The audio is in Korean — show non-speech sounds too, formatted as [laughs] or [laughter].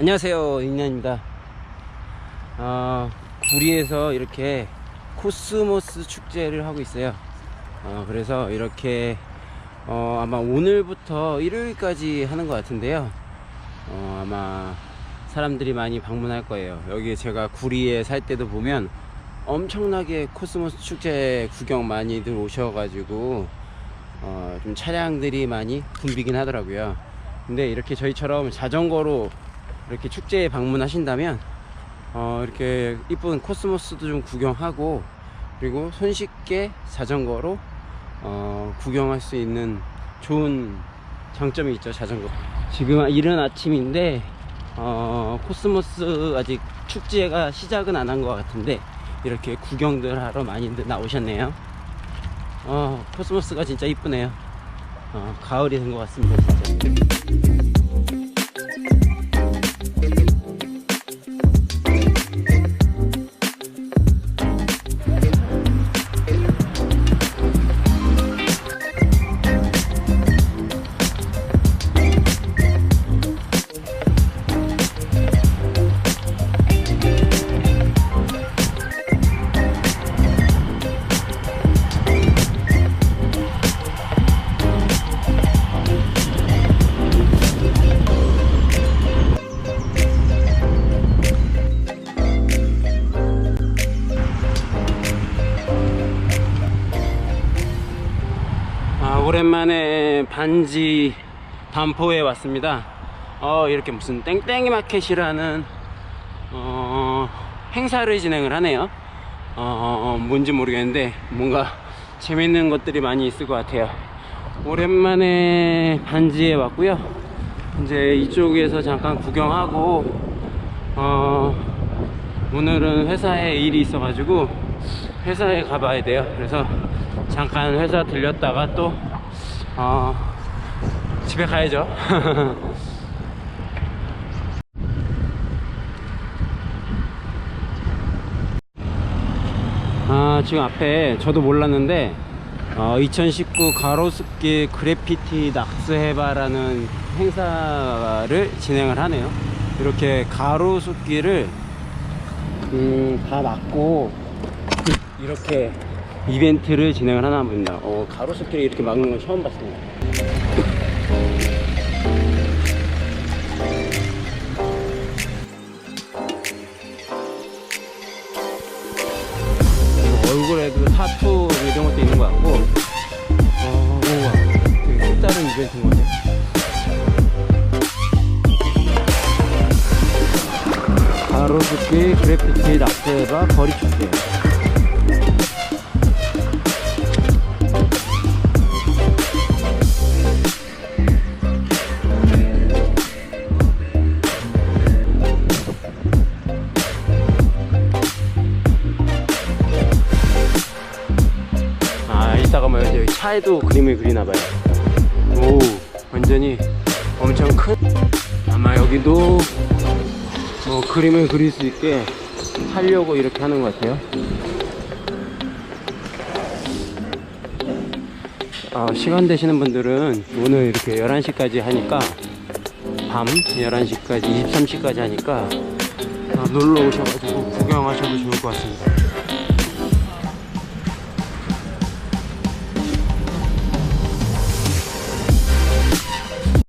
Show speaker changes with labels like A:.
A: 안녕하세요 인년입니다. 어, 구리에서 이렇게 코스모스 축제를 하고 있어요. 어, 그래서 이렇게 어, 아마 오늘부터 일요일까지 하는 것 같은데요. 어, 아마 사람들이 많이 방문할 거예요. 여기 제가 구리에 살 때도 보면 엄청나게 코스모스 축제 구경 많이들 오셔가지고 어, 좀 차량들이 많이 붐비긴 하더라고요. 근데 이렇게 저희처럼 자전거로 이렇게 축제에 방문하신다면 어, 이렇게 이쁜 코스모스도 좀 구경하고 그리고 손쉽게 자전거로 어, 구경할 수 있는 좋은 장점이 있죠 자전거. 지금 이른 아침인데 어, 코스모스 아직 축제가 시작은 안 한 것 같은데 이렇게 구경들 하러 많이들 나오셨네요. 어, 코스모스가 진짜 이쁘네요. 어, 가을이 된 것 같습니다 진짜 오랜만에 반지 반포에 왔습니다. 어, 이렇게 무슨 땡땡이 마켓이라는 어, 행사를 진행을 하네요. 어, 뭔지 모르겠는데 뭔가 재밌는 것들이 많이 있을 것 같아요. 오랜만에 반지에 왔고요. 이제 이쪽에서 잠깐 구경하고 어, 오늘은 회사에 일이 있어 가지고 회사에 가봐야 돼요. 그래서 잠깐 회사 들렸다가 또 어, 집에 가야죠. [laughs] 아 지금 앞에 저도 몰랐는데 어, 2019 가로수길 그래피티 낙스해바라는 행사를 진행을 하네요. 이렇게 가로수길을 음, 다 막고 이렇게 이벤트를 진행을 하나 봅니다. 어, 가로수길에 이렇게 막는 건 처음 봤습니다. 얼굴에도 타투 이런 것도 있는 것 같고, 어, 우와, 되게 또 다른 이벤트인 거네. 가로수길 그래피티 낙서가 거리 축제. 이따가 뭐 여기 차에도 그림을 그리나봐요. 오 완전히 엄청 큰. 아마 여기도 뭐 그림을 그릴 수 있게 하려고 이렇게 하는 것 같아요. 아, 시간 되시는 분들은 오늘 이렇게 11시까지 하니까 밤 11시까지 23시까지 하니까 아, 놀러 오셔가지고 구경하셔도 좋을 것 같습니다